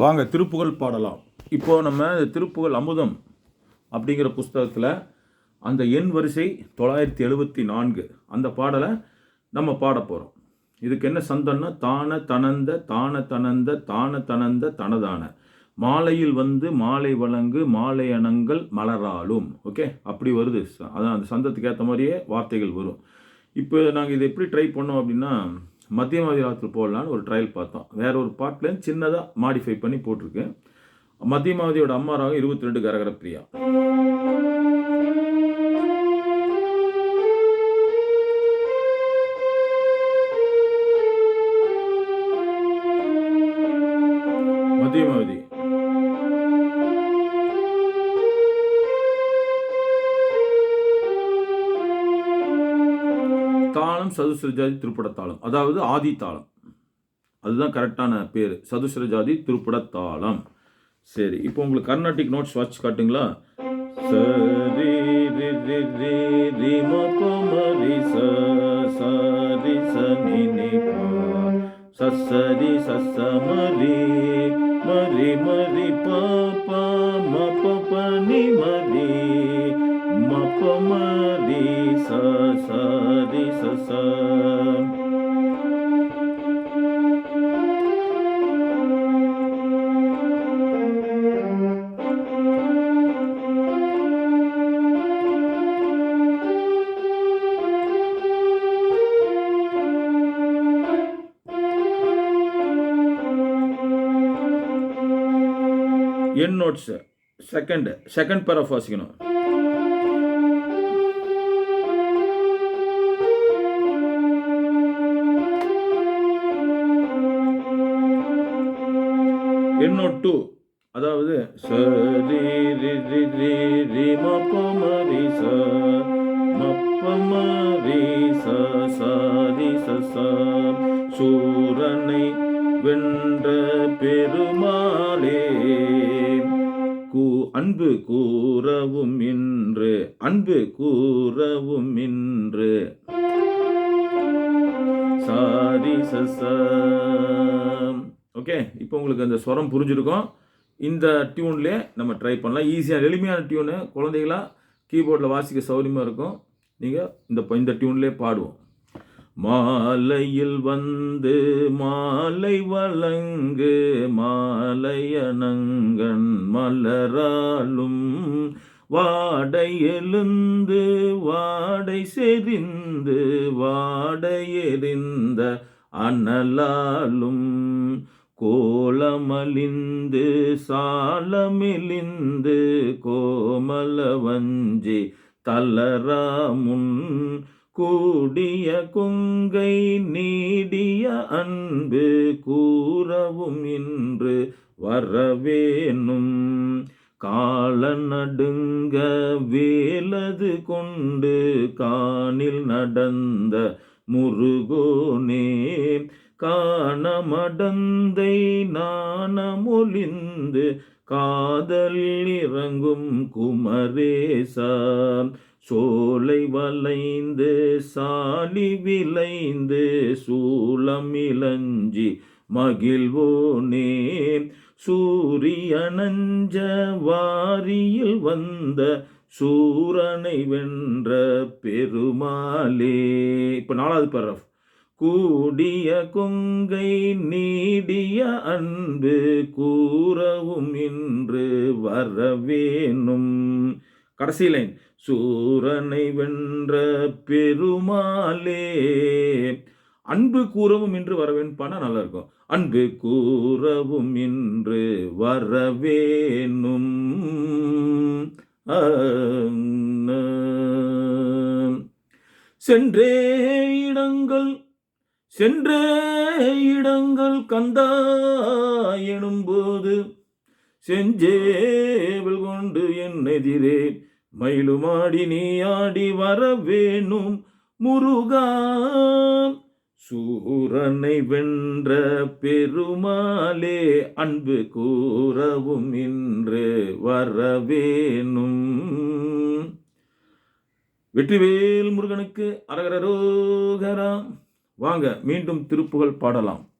வாங்க திருப்புகழ் பாடலாம். இப்போ நம்ம இந்த திருப்புகழ் அமுதம் அப்படிங்கிற புஸ்தகத்தில் அந்த எண் வரிசை தொள்ளாயிரத்தி எழுபத்தி நான்கு. அந்த பாடலை நம்ம பாட போகிறோம் இதுக்கு என்ன சந்தம்னா தான தனந்த தான தனந்த தான தனந்த தனதான. மாலையில் வந்து மாலை வழங்கு மாலை அணங்கள் மலராலும். ஓகே? அப்படி வருது. அதான் அந்த சந்தத்துக்கு ஏற்ற மாதிரியே வார்த்தைகள் வரும். இப்போ நாங்கள் இதை எப்படி ட்ரை பண்ணோம் அப்படின்னா மத்தியமாதி ராகத்தில் போடலான்னு ஒரு ட்ரையல் பார்த்தோம். வேற ஒரு பாட்டிலேருந்து சின்னதாக மாடிஃபை பண்ணி போட்டிருக்கேன் மத்தியமாவதியோட அம்மா ராகம் இருபத்தி ரெண்டு கரகர பிரியா தாளம் சதுசர ஜாதி திருப்பட தாளம் அதாவது ஆதி தாளம். அதுதான் கரெக்டான பேர். சதுசர ஜாதி திருப்பட தாளம் சரி இப்போ உங்களுக்கு கர்நாடிக் நோட்ஸ் வாட்ச் காட்டுங்களா? சரி ரி ரி ரி ரி ம ப ச ச ரி ச நி நி ப. ச ச ப ப ம ப ப நி ம ப ச ச என் நோட்ஸ் செகண்ட் செகண்ட் பேராஃப் வாசிக்கணும். என் டூ அதாவது ச ரி ரி ரி ரி ம ப ம ரி ச ம ப ரி ச ச ரி ச சூரனை வென்ற பெருமாளே கூ அன்பு கூறவும் இன்று அன்பு கூறவும் இன்று சாரி சசம் ஓகே இப்போ உங்களுக்கு அந்த ஸ்வரம் புரிஞ்சிருக்கும். இந்த டியூன்லேயே நம்ம ட்ரை பண்ணலாம். ஈஸியாக எளிமையான டியூனு குழந்தைகளாக கீபோர்டில் வாசிக்க சௌரியமாக இருக்கும். நீங்கள் இந்த இந்த டியூன்லேயே பாடுவோம். மாலையில் வந்து மாலை வழங்கு மாலையனங்கன் மலராலும் வாடை எழுந்து வாடை செறிந்து வாடை எறிந்த அனலாலும் கோலமலிந்து சாலமிலிந்து கோமல வஞ்சி கூடிய கொங்கை நீடிய அன்பு கூறவும் இன்று வரவேணும். கால நடுங்க வேலது கொண்டு காணில் நடந்த முருகோனே காணமடந்தை நாணமொழிந்து காதல் இறங்கும் குமரேசா சோலை வளைந்து சாலி விளைந்து சூளம் இளஞ்சி மகிழ்வோனே. சூரியனஞ்ச வாரியில் வந்த சூரனை வென்ற பெருமாளே. இப்போ நாலாவது பேரஃப் கூடிய கொங்கை நீடிய அன்பு கூறவும் இன்று வரவேணும். கடைசி லைன். சூரனை வென்ற பெருமாளே அன்பு கூறவும் இன்று வரவேன்பானா நல்லா இருக்கும் அன்பு கூறவும் இன்று வரவேணும். சென்றே இடங்கள் சென்றே இடங்கள் கந்தா எனும்போது செஞ்சேவல் கொண்டு என் எதிரே மயிலுமாடி நீ ஆடி வர வேணும் முருகா. சூரனை வென்ற பெருமாளே அன்பு கூறவும் இன்று வரவேணும். வெற்றிவேல் முருகனுக்கு அரகரோகராம் வாங்க மீண்டும் திருப்புகழ் பாடலாம்.